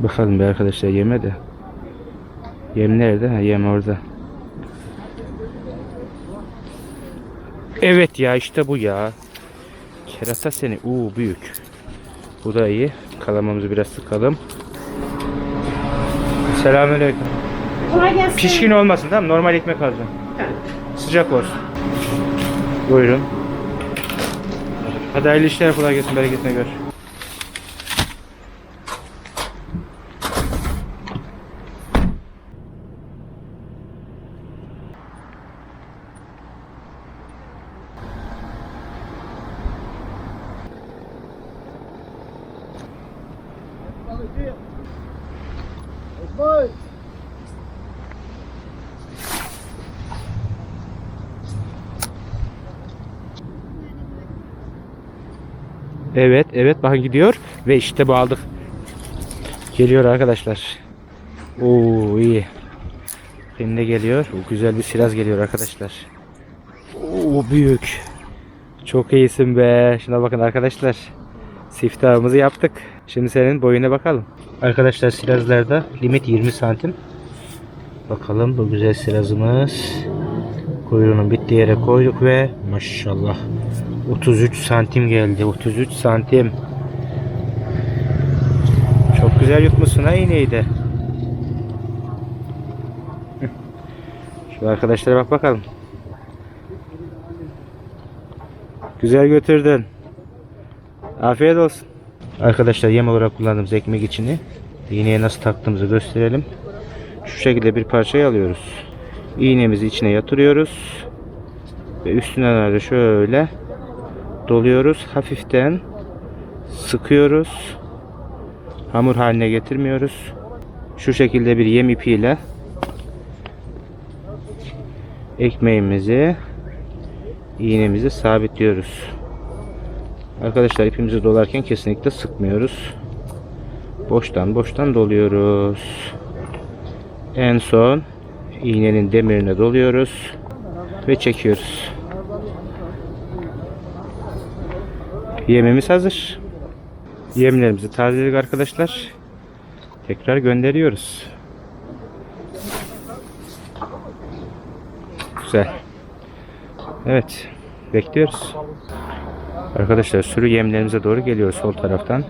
Bakalım bir arkadaşlar yeme de. Yem nerede? Ha, yem orada. Evet ya işte bu ya. Kerata seni. Uuu büyük. Bu da iyi. Kalamamızı biraz sıkalım. Selamünaleyküm. Kolay gelsin. Pişkin olmasın tamam? Normal ekmek alacağım. Sıcak olsun. Buyurun. Hadi hayırlı işler kolay gelsin bereketine gör. Evet, evet bakın gidiyor ve işte bu aldık. Geliyor arkadaşlar. Oo iyi. Şimdi geliyor. O güzel bir siraz geliyor arkadaşlar. Oo büyük. Çok iyisin be. Şuna bakın arkadaşlar. Siftahımızı yaptık. Şimdi senin boyuna bakalım. Arkadaşlar sirazlarda limit 20 santim. Bakalım bu güzel sirazımız. Kuyruğunun bittiği yere koyduk ve maşallah 33 santim geldi. 33 santim. Çok güzel yutmuşsun ha iğneyi. Şu arkadaşlara bak bakalım. Güzel götürdün. Afiyet olsun. Arkadaşlar yem olarak kullandığımız ekmek içini iğneye nasıl taktığımızı gösterelim. Şu şekilde bir parçayı alıyoruz. İğnemizi içine yatırıyoruz. Ve üstüne de şöyle doluyoruz. Hafiften sıkıyoruz. Hamur haline getirmiyoruz. Şu şekilde bir yem ipiyle ekmeğimizi iğnemizi sabitliyoruz. Arkadaşlar ipimizi dolarken kesinlikle sıkmıyoruz. Boştan boştan doluyoruz. En son iğnenin demirine doluyoruz ve çekiyoruz. Yemimiz hazır. Yemlerimizi tazeledik arkadaşlar. Tekrar gönderiyoruz. Güzel. Evet. Bekliyoruz. Arkadaşlar sürü yemlerimize doğru geliyor sol taraftan.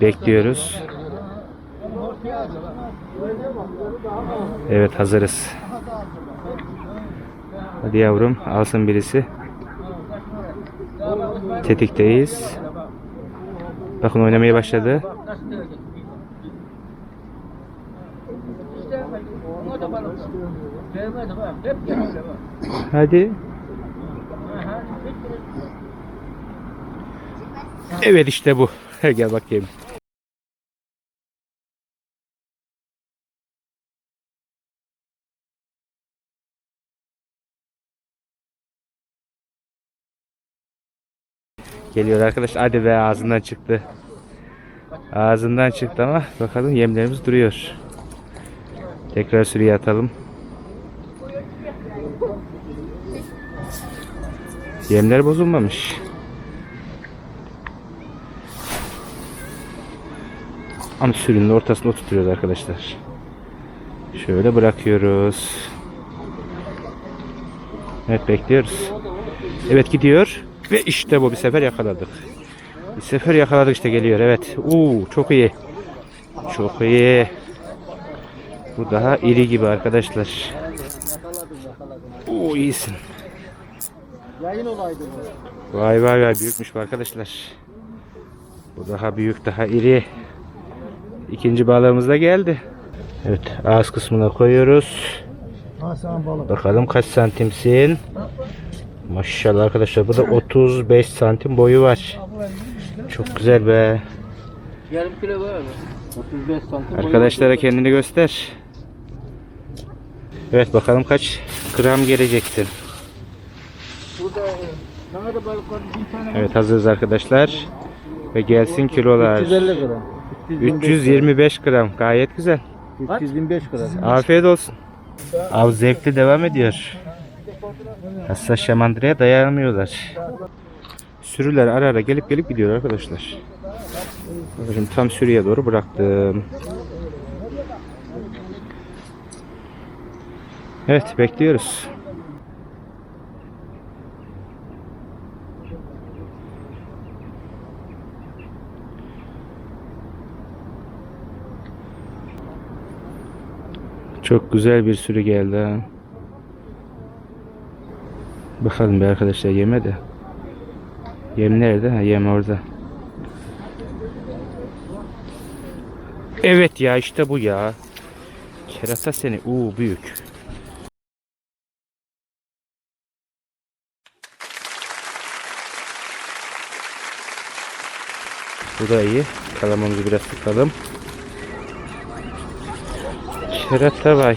Bekliyoruz. Evet hazırız. Hadi yavrum alsın birisi. Tetikteyiz. Bakın oynamaya başladı. Hadi. Evet işte bu. Gel bakayım. Geliyor arkadaş. Hadi be ağzından çıktı. Ağzından çıktı ama bakalım yemlerimiz duruyor. Tekrar sürüye atalım. Yemler bozulmamış. Ama sürünün ortasında oturtuyoruz arkadaşlar. Şöyle bırakıyoruz. Evet bekliyoruz. Evet gidiyor. Ve işte bu bir sefer yakaladık. Bir sefer yakaladık işte geliyor evet. Uuu çok iyi. Çok iyi. Bu daha iri gibi arkadaşlar. Oo iyisin. Vay vay vay büyükmüş bu arkadaşlar. Bu daha büyük daha iri. İkinci balığımız da geldi. Evet ağız kısmına koyuyoruz. Bakalım kaç santimsin. Maşallah arkadaşlar bu da 35 santim boyu var. Çok güzel be. Yarım kilo var mı? 35 santim. Arkadaşlara kendini göster. Evet bakalım kaç gram geleceksin. E, Evet hazırız arkadaşlar. Ve gelsin kilolar. 350 gram. 325 gram gayet güzel. 325 gram. Afiyet olsun. Av zevkli devam ediyor. Hassas şamandıraya dayanamıyorlar. Sürüler ara ara gelip gelip gidiyor arkadaşlar. Şimdi tam sürüye doğru bıraktım. Evet bekliyoruz. Çok güzel bir sürü geldi ha. Bakalım bir arkadaşlar yeme de. Yem nerede? Ha, yem orada. Evet ya işte bu ya. Kerata seni. Uuu büyük. Bu da iyi. Kalamamızı biraz tutalım. Kerata vay.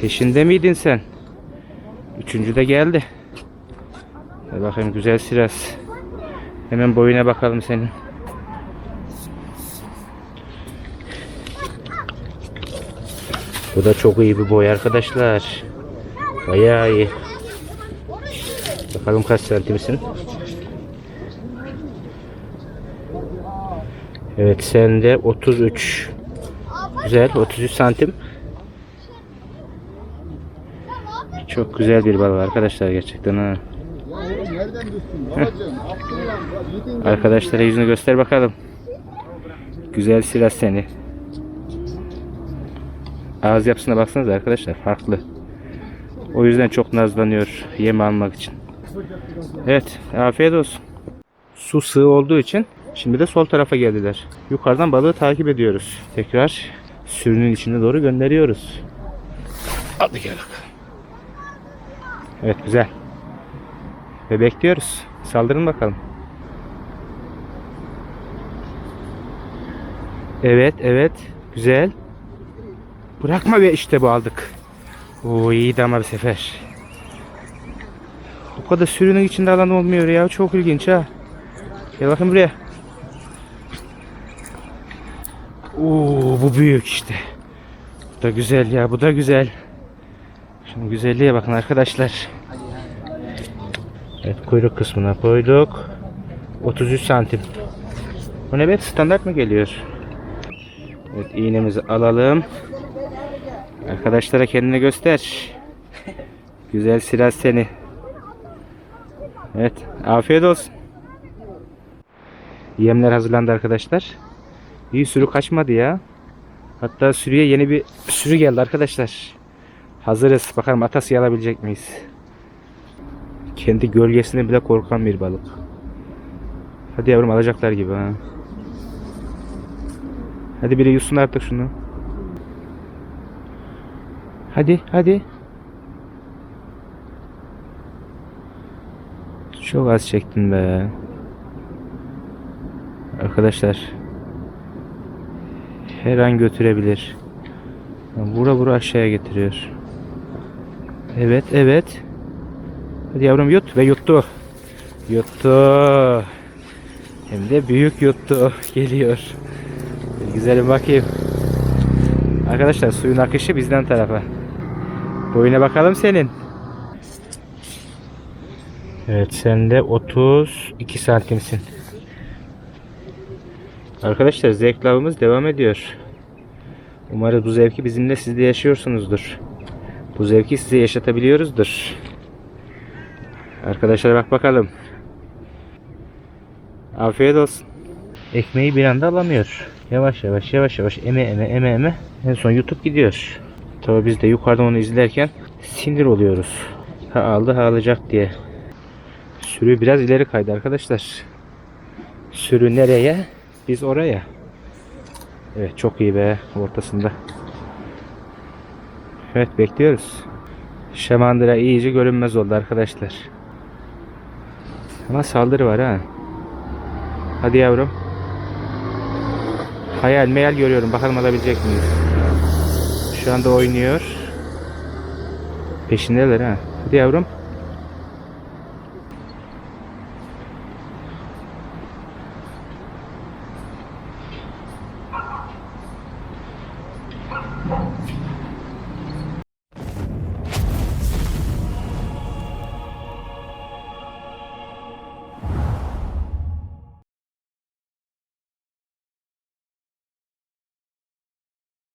Peşinde miydin sen? Üçüncü de geldi. Hadi bakayım güzel siras. Hemen boyuna bakalım senin. Bu da çok iyi bir boy arkadaşlar. Bayağı iyi. Bakalım kaç santimsin? Evet sende 33. Güzel 33 santim. Çok güzel bir balık arkadaşlar gerçekten ha. Arkadaşlara yüzünü göster bakalım. Güzel silah seni. Ağız yapısına baksanız arkadaşlar farklı. O yüzden çok nazlanıyor yem almak için. Evet afiyet olsun. Su sığ olduğu için şimdi de sol tarafa geldiler. Yukarıdan balığı takip ediyoruz. Tekrar sürünün içine doğru gönderiyoruz. Hadi gel. Evet güzel. Ve bekliyoruz. Saldırın bakalım. Evet, evet. Güzel. Bırakma ve işte bu aldık. Oo iyiydi ama bir sefer. Bu kadar sürünün içinde alan olmuyor ya. Çok ilginç ha. Gel bakın buraya. Oo bu büyük işte. Bu da güzel ya. Bu da güzel. Şimdi güzelliğe bakın arkadaşlar. Evet kuyruk kısmına koyduk. 33 santim. Bu ne be standart mı geliyor? Evet iğnemizi alalım. Arkadaşlara kendini göster. Güzel silah seni. Evet afiyet olsun. Yemler hazırlandı arkadaşlar. İyi sürü kaçmadı ya. Hatta sürüye yeni bir sürü geldi arkadaşlar. Hazırız. Bakalım atası alabilecek miyiz? Kendi gölgesine bile korkan bir balık. Hadi yavrum alacaklar gibi ha. Hadi biri yutsun artık şunu. Hadi hadi. Çok az çektin be. Arkadaşlar. Her an götürebilir. Vura vura aşağıya getiriyor. Evet evet. Hadi yavrum yut ve yuttu. Yuttu. Hem de büyük yuttu. Geliyor. Güzelim bakayım. Arkadaşlar suyun akışı bizden tarafa. Boyuna bakalım senin. Evet sen de 32 santimsin. Arkadaşlar zevk lavımız devam ediyor. Umarım bu zevki bizimle siz de yaşıyorsunuzdur. Bu zevki size yaşatabiliyoruzdur. Arkadaşlar bak bakalım. Afiyet olsun. Ekmeği bir anda alamıyor. Yavaş yavaş yavaş yavaş eme eme eme eme. En son YouTube gidiyor. Tabi biz de yukarıdan onu izlerken sinir oluyoruz. Ha aldı ha alacak diye. Sürü biraz ileri kaydı arkadaşlar. Sürü nereye? Biz oraya. Evet çok iyi be ortasında. Evet bekliyoruz. Şamandıra iyice görünmez oldu arkadaşlar. Ama saldırı var ha. Hadi yavrum. Hayal meyal görüyorum. Bakalım alabilecek miyiz? Şu anda oynuyor. Peşindeler ha. Hadi yavrum.